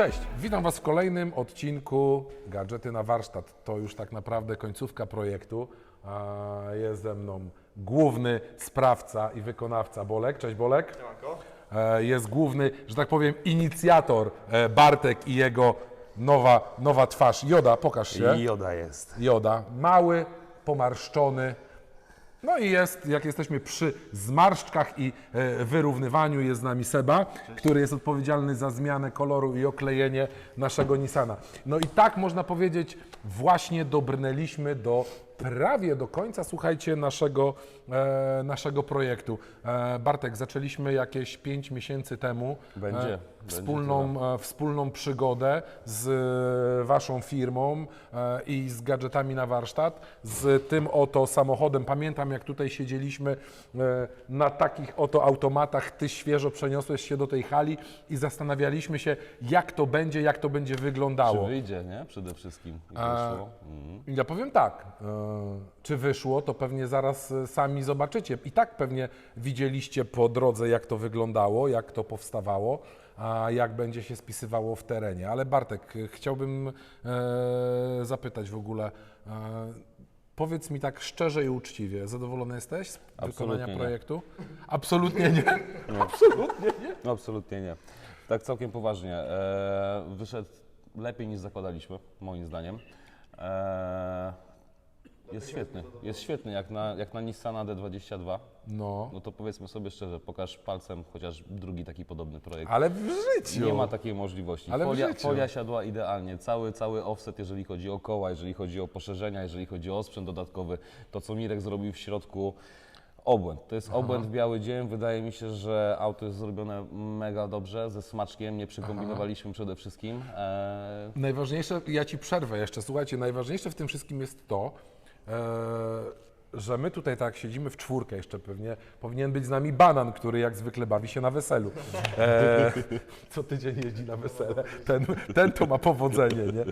Cześć, witam Was w kolejnym odcinku Gadżety na warsztat. To już tak naprawdę końcówka projektu. Jest ze mną główny sprawca i wykonawca Bolek. Cześć Bolek. E, Jest główny, że tak powiem, inicjator e, Bartek i jego nowa, nowa twarz. Joda, pokaż się. Joda jest. Joda, mały, pomarszczony. No i jest, jak jesteśmy przy zmarszczkach i e, wyrównywaniu, jest z nami Seba, który jest odpowiedzialny za zmianę koloru i oklejenie naszego Nissana. No i tak można powiedzieć, właśnie dobrnęliśmy do prawie do końca, słuchajcie, naszego, e, naszego projektu. E, Bartek, zaczęliśmy jakieś 5 miesięcy temu Będzie, e, będzie wspólną, e, wspólną przygodę z e, Waszą firmą e, i z gadżetami na warsztat, z tym oto samochodem. Pamiętam, jak tutaj siedzieliśmy e, na takich oto automatach, Ty świeżo przeniosłeś się do tej hali i zastanawialiśmy się, jak to będzie, jak to będzie Czy wyglądało. wyjdzie, nie? Przede wszystkim. I wyszło. Mhm. Ja powiem tak, e, czy wyszło, to pewnie zaraz e, sami zobaczycie. I tak pewnie widzieliście po drodze, jak to wyglądało, jak to powstawało, a jak będzie się spisywało w terenie. Ale Bartek, e, chciałbym e, zapytać w ogóle, e, powiedz mi tak szczerze i uczciwie, zadowolony jesteś z Absolutnie wykonania nie. projektu? Absolutnie nie. No, absolutnie nie. Tak całkiem poważnie. E, wyszedł lepiej niż zakładaliśmy, moim zdaniem. E, jest świetny. Jest świetny, jak na, jak na Nissana D22. No, No to powiedzmy sobie szczerze, pokaż palcem chociaż drugi taki podobny projekt. ale w życiu. Nie ma takiej możliwości. Ale w Folia, życiu. folia siadła idealnie. Cały, cały offset, jeżeli chodzi o koła, jeżeli chodzi o poszerzenia, jeżeli chodzi o sprzęt dodatkowy. To, co Mirek zrobił w środku, obłęd. To jest obłęd w biały dzień. Wydaje mi się, że auto jest zrobione mega dobrze, ze smaczkiem. Nie przykombinowaliśmy przede wszystkim. E, Najważniejsze, ja ci przerwę jeszcze, słuchajcie, najważniejsze w tym wszystkim jest to, że my tutaj tak siedzimy w czwórkę jeszcze pewnie, powinien być z nami banan, który jak zwykle bawi się na weselu. E, co tydzień jeździ na wesele, ten, ten to ma powodzenie, nie?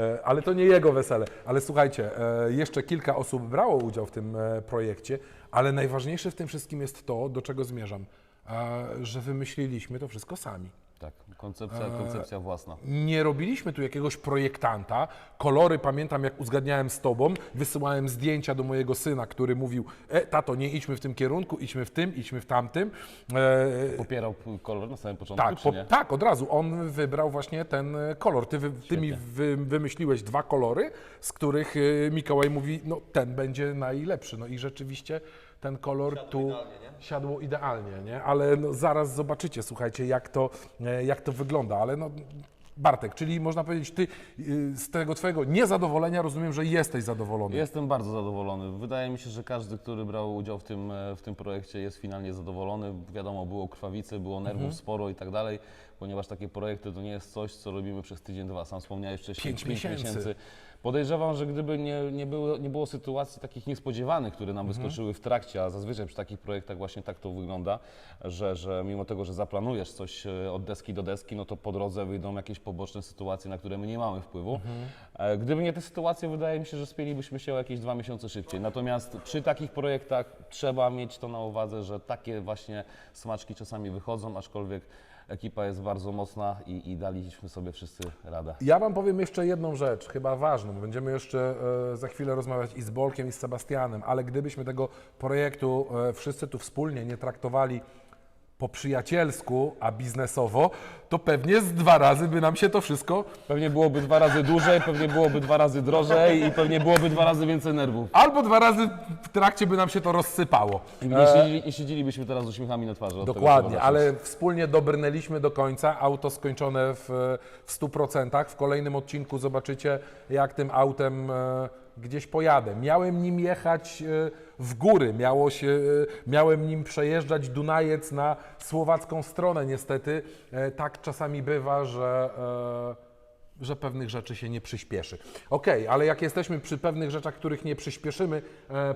E, ale to nie jego wesele. Ale słuchajcie, e, jeszcze kilka osób brało udział w tym e, projekcie, ale najważniejsze w tym wszystkim jest to, do czego zmierzam, e, że wymyśliliśmy to wszystko sami. Tak, koncepcja, koncepcja własna. Nie robiliśmy tu jakiegoś projektanta. Kolory pamiętam, jak uzgadniałem z tobą, wysyłałem zdjęcia do mojego syna, który mówił: E, tato, nie idźmy w tym kierunku, idźmy w tym, idźmy w tamtym. E, Popierał kolor na samym początku, tak, czy po, nie? tak, od razu. On wybrał właśnie ten e, kolor. Ty, wy, ty mi wy, wymyśliłeś dwa kolory, z których e, Mikołaj mówi, no ten będzie najlepszy. No i rzeczywiście ten kolor tu siadło idealnie, nie? Ale no, zaraz zobaczycie, słuchajcie, jak to, e, jak to wygląda. Ale no, Bartek, czyli można powiedzieć, ty y, z tego twojego niezadowolenia rozumiem, że jesteś zadowolony. Jestem bardzo zadowolony. Wydaje mi się, że każdy, który brał udział w tym, e, w tym projekcie jest finalnie zadowolony. Wiadomo, było krwawicy, było nerwów Mhm. sporo i tak dalej, ponieważ takie projekty to nie jest coś, co robimy przez tydzień, dwa. Sam wspomniałeś wcześniej, Pięć miesięcy. Podejrzewam, że gdyby nie, nie, było, nie było sytuacji takich niespodziewanych, które nam Mhm. wyskoczyły w trakcie, a zazwyczaj przy takich projektach właśnie tak to wygląda, że, że mimo tego, że zaplanujesz coś e, od deski do deski, no to po drodze wyjdą jakieś poboczne sytuacje, na które my nie mamy wpływu. Mhm. E, Gdyby nie te sytuacje, wydaje mi się, że spielibyśmy się o jakieś dwa miesiące szybciej. Natomiast przy takich projektach trzeba mieć to na uwadze, że takie właśnie smaczki czasami wychodzą, aczkolwiek ekipa jest bardzo mocna i, i daliśmy sobie wszyscy radę. Ja Wam powiem jeszcze jedną rzecz, chyba ważną. Będziemy jeszcze e, za chwilę rozmawiać i z Bolkiem, i z Sebastianem, ale gdybyśmy tego projektu e, wszyscy tu wspólnie nie traktowali po przyjacielsku, a biznesowo, to pewnie z dwa razy by nam się to wszystko Pewnie byłoby dwa razy dłużej, pewnie byłoby dwa razy drożej i pewnie byłoby dwa razy więcej nerwów. albo dwa razy w trakcie by nam się to rozsypało. I nie, siedzieli, nie siedzielibyśmy teraz z uśmiechami na twarzy. od tego, Dokładnie, ale wspólnie dobrnęliśmy do końca. Auto skończone w, w 100%. W kolejnym odcinku zobaczycie, jak tym autem e, gdzieś pojadę. Miałem nim jechać e, w góry, miało się, e, miałem nim przejeżdżać Dunajec na słowacką stronę. Niestety e, tak czasami bywa, że. Że pewnych rzeczy się nie przyspieszy. Okej, ale jak jesteśmy przy pewnych rzeczach, których nie przyspieszymy,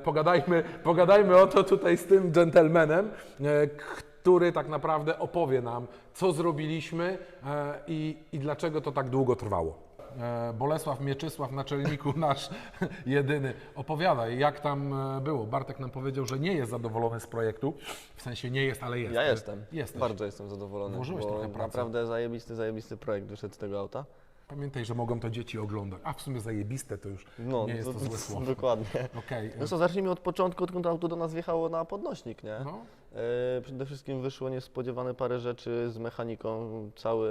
pogadajmy, pogadajmy o to tutaj z tym gentlemanem, e, który tak naprawdę opowie nam, co zrobiliśmy i, i dlaczego to tak długo trwało. E, Bolesław Mieczysław, naczelniku nasz jedyny, opowiadaj, jak tam e, było. Bartek nam powiedział, że nie jest zadowolony z projektu, w sensie nie jest, ale jest. Ja jestem. Jesteś. Bardzo jestem zadowolony. Włożyłeś bo trochę pracy. Naprawdę zajebisty, zajebisty projekt wyszedł z tego auta. Pamiętaj, że mogą to dzieci oglądać. A w sumie zajebiste to już No, nie jest to to- złe słowo. Dokładnie. Okej. No co, zacznijmy od początku, odkąd auto do nas wjechało na podnośnik, nie? No. E, przede wszystkim wyszło niespodziewane parę rzeczy z mechaniką. Cały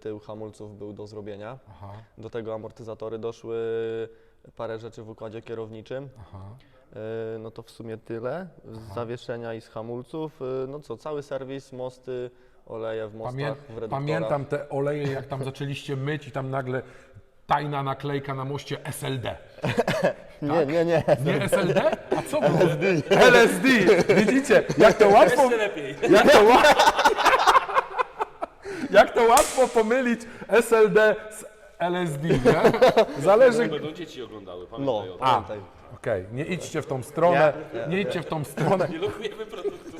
tył hamulców był do zrobienia. Aha, Do tego amortyzatory doszły, parę rzeczy w układzie kierowniczym. aha. E, No to w sumie tyle. Z zawieszenia i z hamulców. E, No co, cały serwis, mosty, oleje w mostach, Pamię w reduktorach. pamiętam te oleje, jak tam zaczęliście myć i tam nagle tajna naklejka na moście SLD. Nie, nie, nie. Nie SLD? A co było? LSD. LSD. Widzicie, jak to łatwo... lepiej. Jak to, ła... jak to łatwo pomylić SLD z LSD, nie? Zależy... Będą dzieci oglądały, No, pamiętaj o tym. A, okej, nie idźcie w tą stronę, Nie, nie idźcie w tą stronę. Nie lukujemy produktu.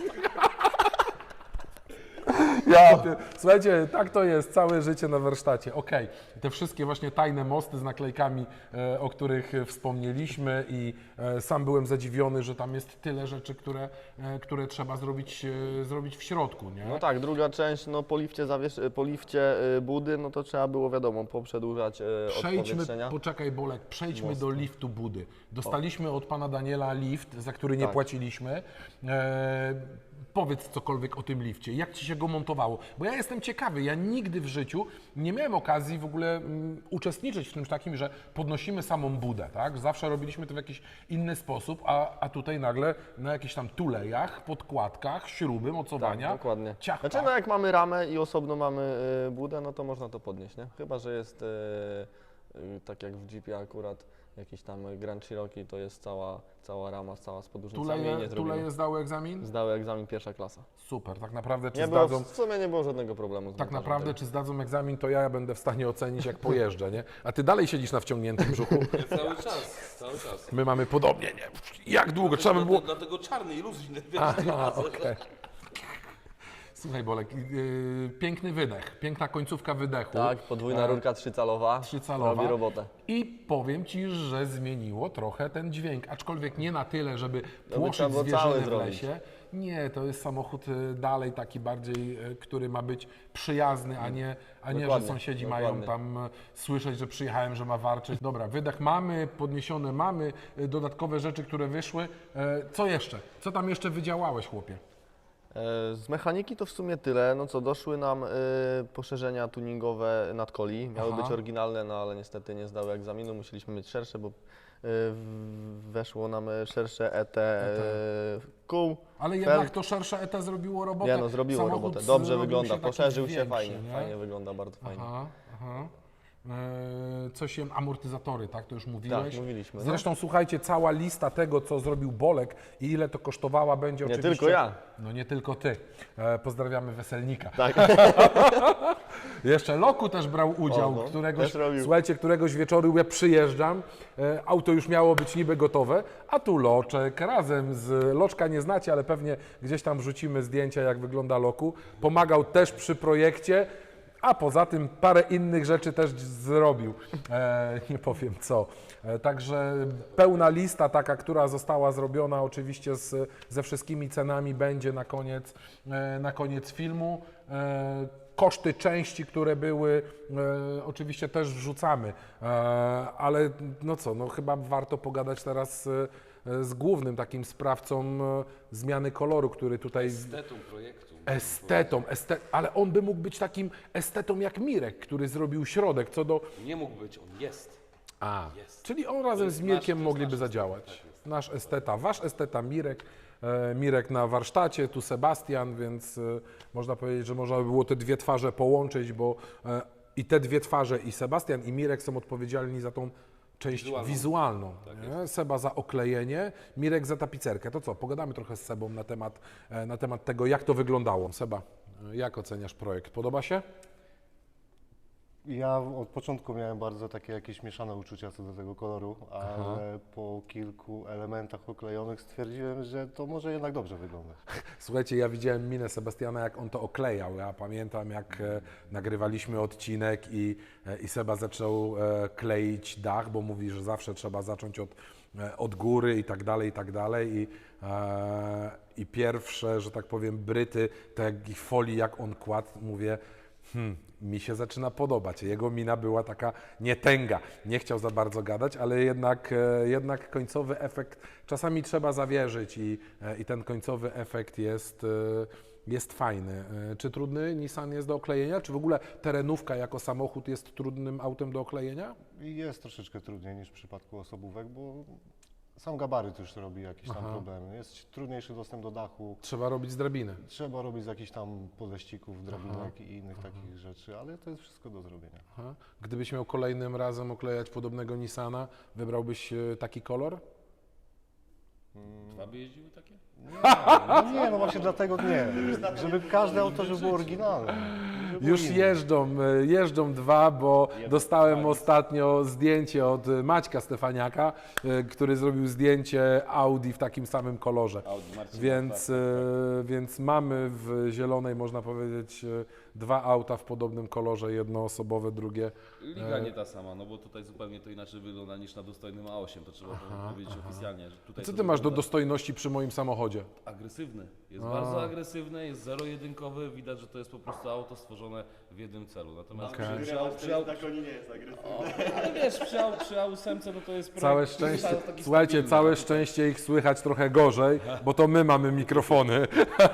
Ja, pier- słuchajcie, tak to jest, całe życie na warsztacie. Okej, te wszystkie właśnie tajne mosty z naklejkami, e, o których wspomnieliśmy i e, sam byłem zadziwiony, że tam jest tyle rzeczy, które, e, które trzeba zrobić, e, zrobić w środku, nie? No tak, druga część, no po lifcie, zawiesz... po lifcie y, budy, no to trzeba było wiadomo, poprzedłużać y, Przejdźmy, poczekaj Bolek, przejdźmy do liftu Budy. Dostaliśmy od pana Daniela lift, za który nie Tak. płaciliśmy. E, powiedz cokolwiek o tym lifcie, jak ci się go montowało? Bo ja jestem ciekawy, ja nigdy w życiu nie miałem okazji w ogóle mm, uczestniczyć w czymś takim, że podnosimy samą budę, tak? Zawsze robiliśmy to w jakiś inny sposób, a, a tutaj nagle na jakichś tam tulejach, podkładkach, śruby, mocowania. Tak, dokładnie. Ciach, Znaczy, no jak mamy ramę i osobno mamy y, budę, no to można to podnieść, nie? Chyba, że jest y, y, tak jak w Jeepie akurat jakiś tam Grand Cherokee, to jest cała, cała rama, cała z podłużnicami i nie Tuleje, zrobimy. tuleje zdały egzamin? Zdały egzamin pierwsza klasa. Super, tak naprawdę czy Nie było, zdadzą... w sumie nie było żadnego problemu z Tak montażem naprawdę, tego. czy zdadzą egzamin, to ja będę w stanie ocenić, jak pojeżdżę, nie? A ty dalej siedzisz na wciągniętym brzuchu. Cały czas, cały czas. My mamy podobnie, nie? Jak długo? Trzeba by było... Dlatego czarny i luźny. wiesz, okej. Słuchaj, Bolek, yy, piękny wydech, piękna końcówka wydechu. Tak, podwójna rurka trzycalowa, Trzycalowa. robi robotę. I powiem Ci, że zmieniło trochę ten dźwięk, aczkolwiek nie na tyle, żeby płoszyć trzeba było cały zwierzynę w zrobić. lesie. Nie, to jest samochód y, dalej taki bardziej, y, który ma być przyjazny, a nie, a nie że sąsiedzi dokładnie. mają tam y, słyszeć, że przyjechałem, że ma warczyć. Dobra, wydech mamy, podniesione mamy, dodatkowe rzeczy, które wyszły. E, Co jeszcze? Co tam jeszcze wydziałałeś, chłopie? E, Z mechaniki to w sumie tyle. No co, doszły nam y, poszerzenia tuningowe nadkoli. Miały Aha. być oryginalne, no ale niestety nie zdały egzaminu. Musieliśmy mieć szersze, bo y, weszło nam szersze ET y, kół. Ale jednak to szersze ET zrobiło robotę. Nie no, zrobiło Samochód robotę. Dobrze wygląda, poszerzył się większy, fajnie. nie? Fajnie wygląda, bardzo fajnie. Aha, aha. E, coś się, amortyzatory, tak? To już mówiłeś? Tak, mówiliśmy, no. Zresztą słuchajcie, cała lista tego, co zrobił Bolek i ile to kosztowała, będzie Nie oczywiście... tylko ja. No nie tylko ty. E, pozdrawiamy Weselnika. Tak. Jeszcze Loku też brał udział, O, no, któregoś, słuchajcie, któregoś wieczoru ja przyjeżdżam, e, auto już miało być niby gotowe, a tu Loczek razem z, Loczka nie znacie, ale pewnie gdzieś tam wrzucimy zdjęcia, jak wygląda Loku, pomagał też przy projekcie, a poza tym parę innych rzeczy też zrobił, e, nie powiem co. E, także pełna lista taka, która została zrobiona oczywiście z, ze wszystkimi cenami będzie na koniec, e, na koniec filmu. E, koszty części, które były, e, oczywiście też wrzucamy, e, ale no co, no chyba warto pogadać teraz e, z głównym takim sprawcą e, zmiany koloru, który tutaj Estetą projektu. Estetą, este, ale on by mógł być takim estetą jak Mirek, który zrobił środek, co do... Nie mógł być, on jest. A, Jest. czyli on razem z nasz- Mirkiem jest mogliby nasz zadziałać. tak jest. Nasz esteta, wasz esteta Mirek, e, Mirek na warsztacie, tu Sebastian, więc e, można powiedzieć, że można by było te dwie twarze połączyć, bo e, i te dwie twarze, i Sebastian, i Mirek są odpowiedzialni za tą część wizualną. Wizualną. nie? Seba za oklejenie, Mirek za tapicerkę. To co, pogadamy trochę z Sebą na temat, e, na temat tego, jak to wyglądało. Seba, e, jak oceniasz projekt? Podoba się? Ja od początku miałem bardzo takie jakieś mieszane uczucia co do tego koloru, ale po kilku elementach oklejonych stwierdziłem, że to może jednak dobrze wyglądać. Słuchajcie, ja widziałem minę Sebastiana, jak on to oklejał. Ja pamiętam, jak e, nagrywaliśmy odcinek i, e, i Seba zaczął e, kleić dach, bo mówi, że zawsze trzeba zacząć od, e, od góry i tak dalej, i tak dalej. I, e, I pierwsze, że tak powiem, bryty tej folii, jak on kładł, mówię, hmm, mi się zaczyna podobać. Jego mina była taka nietęga. Nie chciał za bardzo gadać, ale jednak, e, jednak końcowy efekt, czasami trzeba zawierzyć i, e, i ten końcowy efekt jest, e, jest fajny. Czy trudny Nissan jest do oklejenia? Czy w ogóle terenówka jako samochód jest trudnym autem do oklejenia? Jest troszeczkę trudniej niż w przypadku osobówek, bo sam gabaryt już robi jakieś tam Aha. problemy. Jest trudniejszy dostęp do dachu, Trzeba robić z drabiny. trzeba robić z jakichś tam podleścików, drabinek i innych takich rzeczy, ale to jest wszystko do zrobienia. Aha. Gdybyś miał kolejnym razem oklejać podobnego Nissana, wybrałbyś e, taki kolor? Dwa by jeździły takie? No nie, no właśnie dlatego nie. Żeby każde auto żeby było oryginalne. Żeby było Już inne. jeżdżą, e, jeżdżą dwa, bo dostałem ostatnio zdjęcie od e, Maćka Stefaniaka, e, który zrobił zdjęcie Audi w takim samym kolorze. Audi Więc, tak, więc mamy w zielonej, można powiedzieć, dwa auta w podobnym kolorze, jednoosobowe, drugie. Liga nie ta sama, no bo tutaj zupełnie to inaczej wygląda niż na dostojnym A8, to trzeba powiedzieć oficjalnie. Że tutaj Co to ty masz do dostojności przy moim samochodzie? Agresywny, jest bardzo agresywny, jest zero-jedynkowy, widać, że to jest po prostu auto stworzone w jednym celu. Natomiast Okej. przy, przy, au- przy, au- Tak nie jest agresywny. o, ale wiesz, przy, au- przy A8 no to jest projekt Całe szczęście, taki słuchajcie, stabilny. całe szczęście ich słychać trochę gorzej, bo to my mamy mikrofony.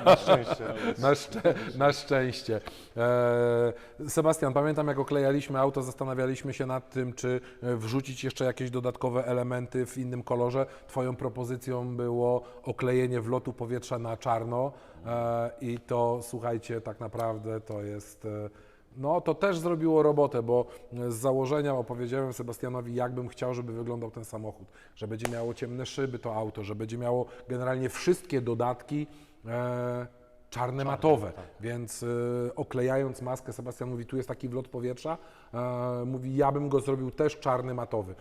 Na szczęście. Na, szczę- na szczęście. E, Sebastian, pamiętam jak oklejaliśmy auto, zastanawialiśmy się nad tym, czy e, wrzucić jeszcze jakieś dodatkowe elementy w innym kolorze. Twoją propozycją było oklejenie wlotu powietrza na czarno e, i to słuchajcie, tak naprawdę to jest. e, No, to też zrobiło robotę, bo z założenia opowiedziałem Sebastianowi, jakbym chciał, żeby wyglądał ten samochód. Że będzie miało ciemne szyby to auto, że będzie miało generalnie wszystkie dodatki e, czarne matowe. Więc e, oklejając maskę, Sebastian mówi, tu jest taki wlot powietrza, e, mówi, ja bym go zrobił też czarny matowy.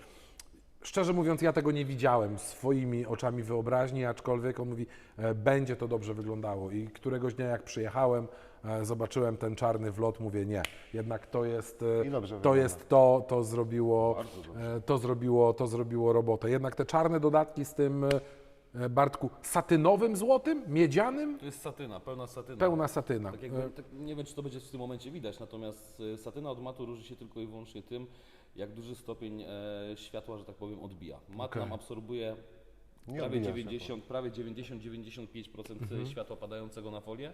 Szczerze mówiąc, ja tego nie widziałem swoimi oczami wyobraźni, aczkolwiek on mówi, e, będzie to dobrze wyglądało. I któregoś dnia, jak przyjechałem, e, zobaczyłem ten czarny wlot, mówię, nie, jednak to jest e, to, jest to, to zrobiło, to zrobiło, to zrobiło robotę. Jednak te czarne dodatki z tym, Bartku, satynowym złotem, miedzianym, To jest satyna, pełna satyna. pełna satyna. Tak jakby, tak, nie wiem, czy to będzie w tym momencie widać, natomiast satyna od matu różni się tylko i wyłącznie tym, jak duży stopień e, światła, że tak powiem, odbija. Mat Okej. nam absorbuje Nie prawie odbija 90, prawie 90-95% światła padającego na folię.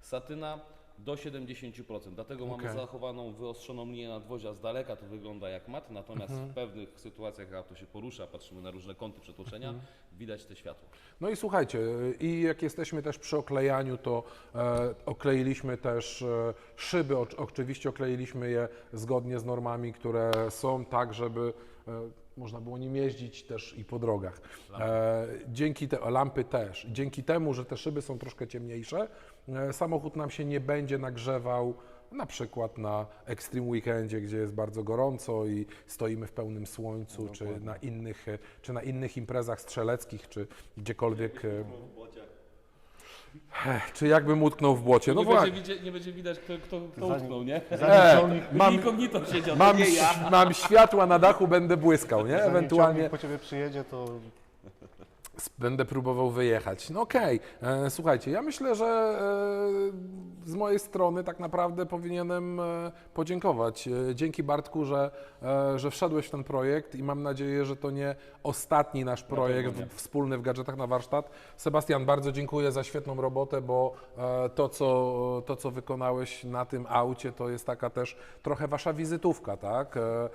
Satyna do 70%. Dlatego mamy Okej. zachowaną wyostrzoną linię nadwozia z daleka, to wygląda jak mat, natomiast w pewnych sytuacjach, jak auto się porusza, patrzymy na różne kąty przetłoczenia, widać te światło. No i słuchajcie, i jak jesteśmy też przy oklejaniu, to e, okleiliśmy też e, szyby. Oczy- Oczywiście okleiliśmy je zgodnie z normami, które są, tak żeby e, można było nim jeździć też i po drogach. E, dzięki te, lampy też. Dzięki temu, że te szyby są troszkę ciemniejsze, e, samochód nam się nie będzie nagrzewał na przykład na Extreme Weekendzie, gdzie jest bardzo gorąco i stoimy w pełnym słońcu, czy na, innych, e, czy na innych imprezach strzeleckich, czy gdziekolwiek. Ech, Czy jakbym utknął w błocie? No nie, będzie właśnie. widzie, nie będzie widać, kto, kto, kto Zanim- utknął, nie? Zanim E, mam, Inkognito siedział, mam, nie ja. ś- mam światła na dachu, będę błyskał, nie? Zanim Ewentualnie ciągnik po ciebie przyjedzie, to będę próbował wyjechać. No okej, E, słuchajcie, ja myślę, że e, z mojej strony tak naprawdę powinienem e, podziękować. E, dzięki Bartku, że, e, że wszedłeś w ten projekt i mam nadzieję, że to nie ostatni nasz projekt w, wspólny w Gadżetach na Warsztat. Sebastian, bardzo dziękuję za świetną robotę, bo e, to co, to, co wykonałeś na tym aucie, to jest taka też trochę wasza wizytówka, tak? E, e,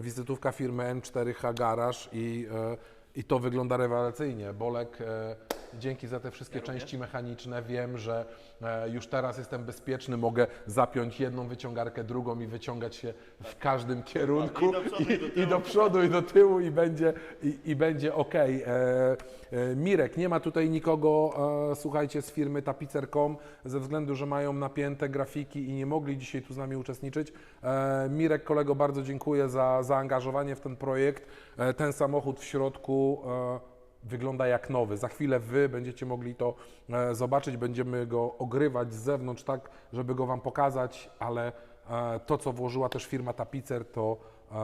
wizytówka firmy N4H Garage i, e, i to wygląda rewelacyjnie. Bolek, e, dzięki za te wszystkie części mechaniczne. Wiem, że e, już teraz jestem bezpieczny, mogę zapiąć jedną wyciągarkę, drugą i wyciągać się w każdym kierunku i, i do przodu i do tyłu i będzie, i, i będzie ok. E, e, Mirek, nie ma tutaj nikogo, słuchajcie, z firmy tapicer.com ze względu, że mają napięte grafiki i nie mogli dzisiaj tu z nami uczestniczyć. Mirek, kolego, bardzo dziękuję za zaangażowanie w ten projekt. Ten samochód w środku wygląda jak nowy. Za chwilę Wy będziecie mogli to e, zobaczyć, będziemy go ogrywać z zewnątrz tak, żeby go Wam pokazać, ale e, to, co włożyła też firma Tapicer, to, e,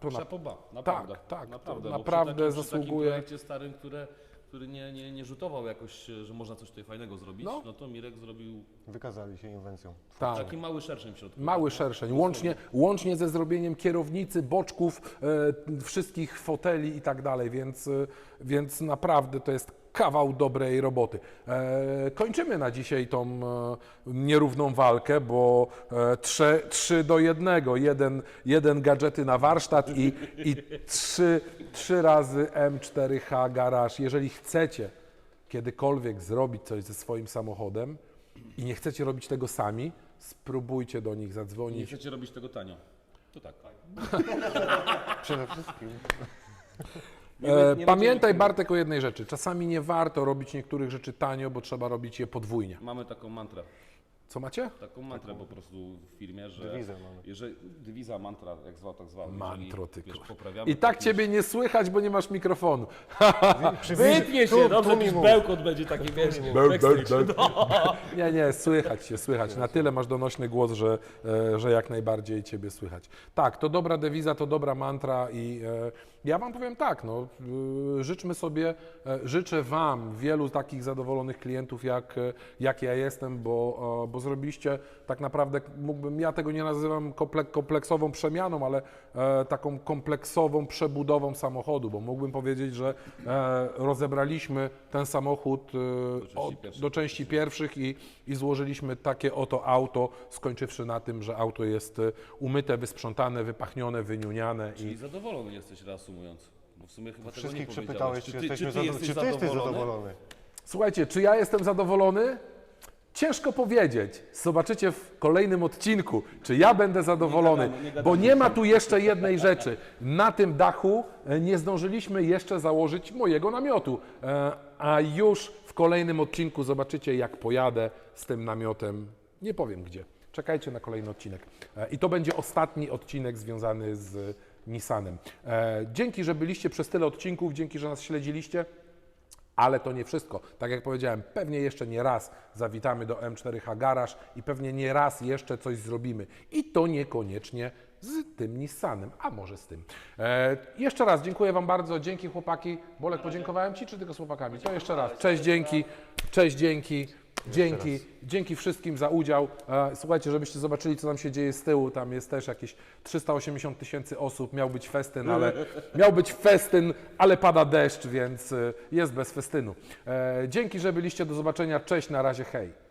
to na, Szapoba, naprawdę. tak, naprawdę, to bo naprawdę przy takim, Przy zasługuje. takim projekcie starym, które, który nie, nie, nie rzutował jakoś, że można coś tutaj fajnego zrobić, No. no, to Mirek zrobił Wykazali się inwencją. tak. taki mały szerszeń w środku. Mały szerszeń, łącznie, łącznie ze zrobieniem kierownicy, boczków, e, wszystkich foteli i tak dalej, więc, e, więc naprawdę to jest kawał dobrej roboty. E, kończymy na dzisiaj tą e, nierówną walkę, bo e, trzy, trzy do jednego, jeden, jeden gadżety na warsztat i, i trzy, trzy razy M4H garaż. Jeżeli chcecie kiedykolwiek zrobić coś ze swoim samochodem i nie chcecie robić tego sami, spróbujcie do nich Nie zadzwonić. chcecie robić tego tanio. To tak. Przede wszystkim. E, pamiętaj Bartek o jednej rzeczy. Czasami nie warto robić niektórych rzeczy tanio, bo trzeba robić je podwójnie. Mamy taką mantrę, Co macie? taką mantrę po prostu w firmie, że Dewizę mamy. jeżeli dywiza, mantra, jak zwał, tak zwał. Mantro, ty wiesz, kur- poprawiamy I tak jakieś- ciebie nie słychać, bo nie masz mikrofonu. Wytnie się, Tu- dobrze, tu mi bełkot będzie taki, wiesz, backstage. Nie, nie, słychać się, słychać. Na tyle masz donośny głos, że, e, że jak najbardziej ciebie słychać. Tak, to dobra dewiza, to dobra mantra i e, ja wam powiem tak, no, y, życzmy sobie, e, życzę wam wielu takich zadowolonych klientów, jak, e, jak ja jestem, bo, e, bo zrobiliście tak naprawdę, mógłbym, ja tego nie nazywam komple- kompleksową przemianą, ale taką kompleksową przebudową samochodu, bo mógłbym powiedzieć, że rozebraliśmy ten samochód od, do części pierwszych. i, i złożyliśmy takie oto auto, skończywszy na tym, że auto jest umyte, wysprzątane, wypachnione, wyniuniane Czyli i zadowolony jesteś reasumując. Bo w sumie chyba tego Wszystkich nie przepytałeś, powiedziałeś. czy, jesteśmy czy ty zado- jesteś czy ty jesteś zadowolony? zadowolony. Słuchajcie, czy ja jestem zadowolony? Ciężko powiedzieć. Zobaczycie w kolejnym odcinku, czy ja będę zadowolony, Nie gadamy, nie gadamy. bo nie ma tu jeszcze jednej rzeczy. Na tym dachu e, nie zdążyliśmy jeszcze założyć mojego namiotu, E, a już w kolejnym odcinku zobaczycie, jak pojadę z tym namiotem. Nie powiem gdzie. Czekajcie na kolejny odcinek. E, I to będzie ostatni odcinek związany z Nissanem. E, Dzięki, że byliście przez tyle odcinków, dzięki, że nas śledziliście. Ale to nie wszystko. Tak jak powiedziałem, pewnie jeszcze nie raz zawitamy do M4H Garage i pewnie nie raz jeszcze coś zrobimy. I to niekoniecznie z tym Nissanem, a może z tym. E, jeszcze raz dziękuję Wam bardzo. Dzięki chłopaki. Bolek, podziękowałem Ci, czy tylko z chłopakami? To jeszcze raz. Cześć, dzięki. Cześć, dzięki. Dzięki, dzięki wszystkim za udział. E, Słuchajcie, żebyście zobaczyli, co tam się dzieje z tyłu. Tam jest też jakieś 380 tysięcy osób. Miał być festyn, ale miał być festyn, ale pada deszcz, więc e, jest bez festynu. E, Dzięki, że byliście. Do zobaczenia. Cześć, na razie, hej.